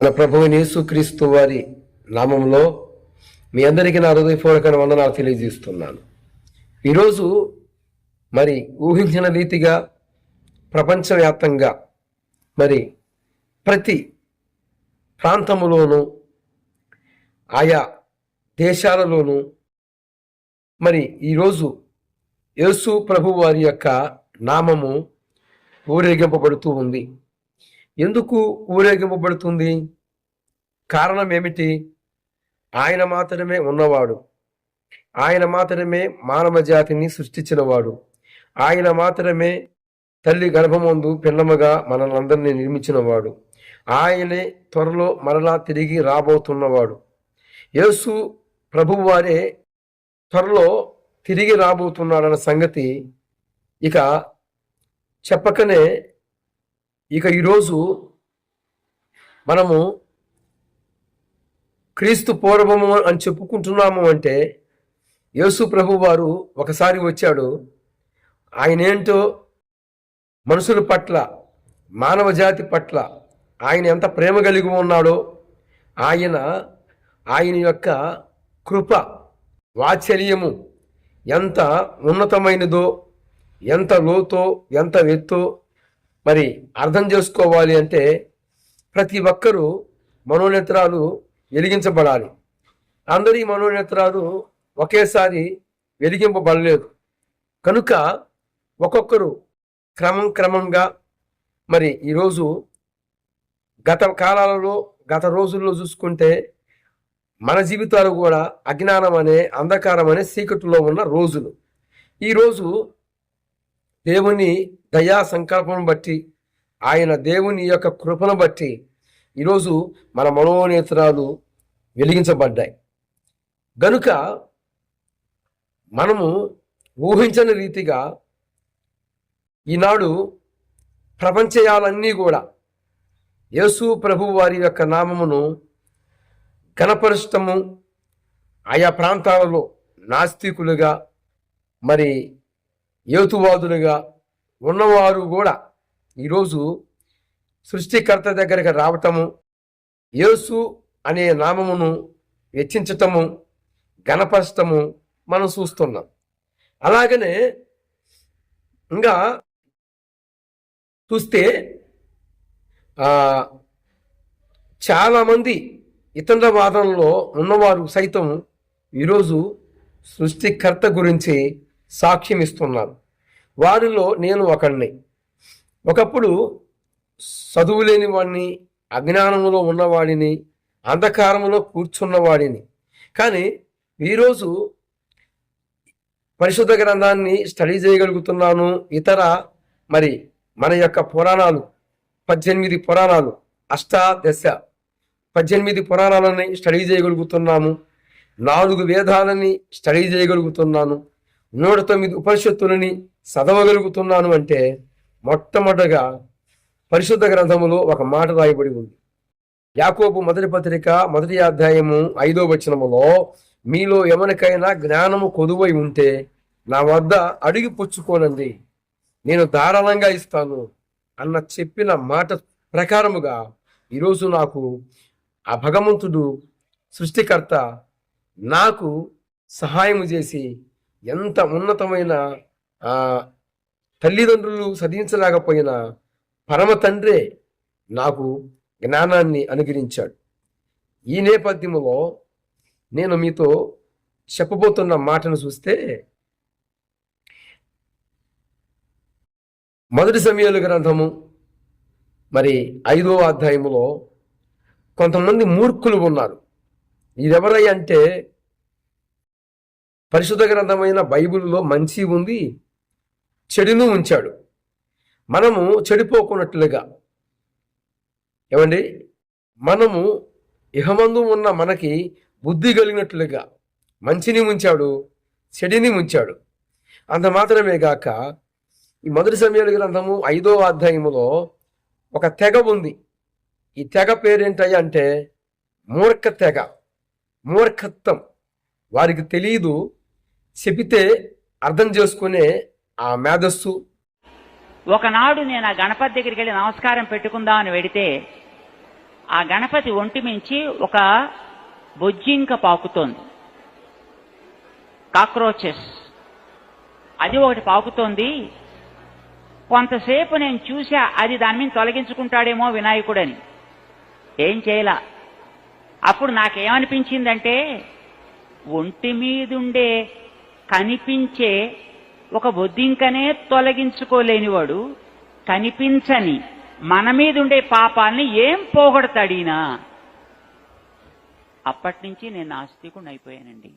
మన ప్రభువు యేసుక్రీస్తు వారి నామంలో మీ అందరికీ నా హృదయపూర్వక వందనాలు తెలియజేస్తున్నాను. ఈరోజు మరి ఊహించిన రీతిగా ప్రపంచవ్యాప్తంగా మరి ప్రతి ప్రాంతములోనూ ఆయా దేశాలలోనూ మరి ఈరోజు యేసు ప్రభు వారి యొక్క నామము ఊరేగింపబడుతూ ఉంది. ఎందుకు ఊరేగింపబడుతుంది? కారణం ఏమిటి? ఆయన మాత్రమే ఉన్నవాడు. ఆయన మాత్రమే మానవ జాతిని సృష్టించినవాడు. ఆయన మాత్రమే తల్లి గర్భమందు పిల్లముగా మనలందరినీ నిర్మించినవాడు. ఆయనే త్వరలో మరలా తిరిగి రాబోతున్నవాడు. యేసు ప్రభువారే త్వరలో తిరిగి రాబోతున్నాడన్న సంగతి ఇక చెప్పకనే ఇక ఈరోజు మనము క్రీస్తు పూర్వము అని చెప్పుకుంటున్నాము అంటే యేసు ప్రభు వారు ఒకసారి వచ్చాడు. ఆయన ఏంటో మనుషుల పట్ల మానవ జాతి పట్ల ఆయన ఎంత ప్రేమ కలిగి ఉన్నాడో ఆయన ఆయన యొక్క కృప వాత్సల్యము ఎంత ఉన్నతమైనదో ఎంత లోతో ఎంత ఎత్తో మరి అర్థం చేసుకోవాలి అంటే ప్రతి ఒక్కరూ మనోనేత్రాలు వెలిగించబడాలి. అందరి మనోనేత్రాలు ఒకేసారి వెలిగింపబడలేదు. కనుక ఒక్కొక్కరు క్రమం క్రమంగా మరి ఈరోజు గత కాలాలలో గత రోజుల్లో చూసుకుంటే మన జీవితాలు కూడా అజ్ఞానం అనే అంధకారం అనే చీకటిలో ఉన్న రోజులు. ఈరోజు దేవుని దయా సంకల్పం బట్టి ఆయన దేవుని యొక్క కృపను బట్టి ఈరోజు మన మనోనేత్రాలు వెలిగించబడ్డాయి. గనుక మనము ఊహించని రీతిగా ఈనాడు ప్రపంచయాలన్నీ కూడా యేసు ప్రభు వారి యొక్క నామమును గణపరుష్టము ఆయా ప్రాంతాలలో నాస్తికులుగా మరి యేతువాదులుగా ఉన్నవారు కూడా ఈరోజు సృష్టికర్త దగ్గరికి రావటము యేసు అనే నామమును వెచ్చించటము గణపరచటము మనం చూస్తున్నాం. అలాగనే ఇంకా చూస్తే చాలామంది ఇతర వాదనలో ఉన్నవారు సైతం ఈరోజు సృష్టికర్త గురించి సాక్ష్యం ఇస్తున్నారు వారిలో నేను ఒకడిని ఒకప్పుడు చదువు లేని వాడిని అజ్ఞానంలో ఉన్నవాడిని అంధకారంలో కూర్చున్నవాడిని. కానీ ఈరోజు పరిశుద్ధ గ్రంథాన్ని స్టడీ చేయగలుగుతున్నాను. ఇతర మరి మన యొక్క పురాణాలు పద్దెనిమిది పురాణాలు అష్టాదశ పద్దెనిమిది పురాణాలని స్టడీ చేయగలుగుతున్నాము నాలుగు వేదాలని స్టడీ చేయగలుగుతున్నాను. నూట తొమ్మిది ఉపనిషత్తులని చదవగలుగుతున్నాను అంటే మొట్టమొదటగా పరిశుద్ధ గ్రంథములో ఒక మాట రాయబడి ఉంది. యాకోబు మొదటి పత్రిక మొదటి అధ్యాయము ఐదో వచనములో మీలో ఎవరికైనా జ్ఞానము కొదువై ఉంటే నా వద్ద అడిగి పుచ్చుకోనండి. నేను ధారాళంగా ఇస్తాను అన్న చెప్పిన మాట ప్రకారముగా ఈరోజు నాకు ఆ భగవంతుడు సృష్టికర్త నాకు సహాయం చేసి ఎంత ఉన్నతమైన తల్లిదండ్రులు సధించలేకపోయినా పరమ తండ్రే నాకు జ్ఞానాన్ని అనుగ్రహించాడు. ఈ నేపథ్యంలో నేను మీతో చెప్పబోతున్న మాటను చూస్తే మొదటి సమయాలు గ్రంథము మరి ఐదో అధ్యాయములో కొంతమంది మూర్ఖులు ఉన్నారు. ఎవరై అంటే పరిశుద్ధ గ్రంథమైన బైబిల్లో మంచి ఉంది చెడును ఉంచాడు. మనము చెడిపోకున్నట్లుగా. ఏమండి? మనము ఇహమందు ఉన్న మనకి బుద్ధి కలిగినట్లుగా. మంచిని ఉంచాడు చెడిని ఉంచాడు. అంత మాత్రమే గాక ఈ మొదటి సమయాల గ్రంథము ఐదో అధ్యాయములో ఒక తెగ ఉంది. ఈ తెగ పేరేంటయ్యా అంటే మూర్ఖ తెగ మూర్ఖత్వం. వారికి తెలియదు చెబితే అర్థం చేసుకునే ఆ మేధస్సు. ఒకనాడు నేను ఆ గణపతి దగ్గరికి వెళ్ళి నమస్కారం పెట్టుకుందామని వెడితే ఆ గణపతి ఒంటి మించి ఒక బొజ్జింక పాకుతోంది. కాక్రోచెస్. అది ఒకటి పాకుతోంది. కొంతసేపు నేను చూసా అది దాని మీద తొలగించుకుంటాడేమో వినాయకుడని. ఏం చేయలా? అప్పుడు నాకేమనిపించిందంటే ఒంటి మీదుండే కనిపించే ఒక బొద్దింకనే తొలగించుకోలేనివాడు కనిపించని మన మీదుండే పాపాల్ని ఏం పోగొడతాడీనా? అప్పటి నుంచి నేను నాస్తికుడు అయిపోయానండి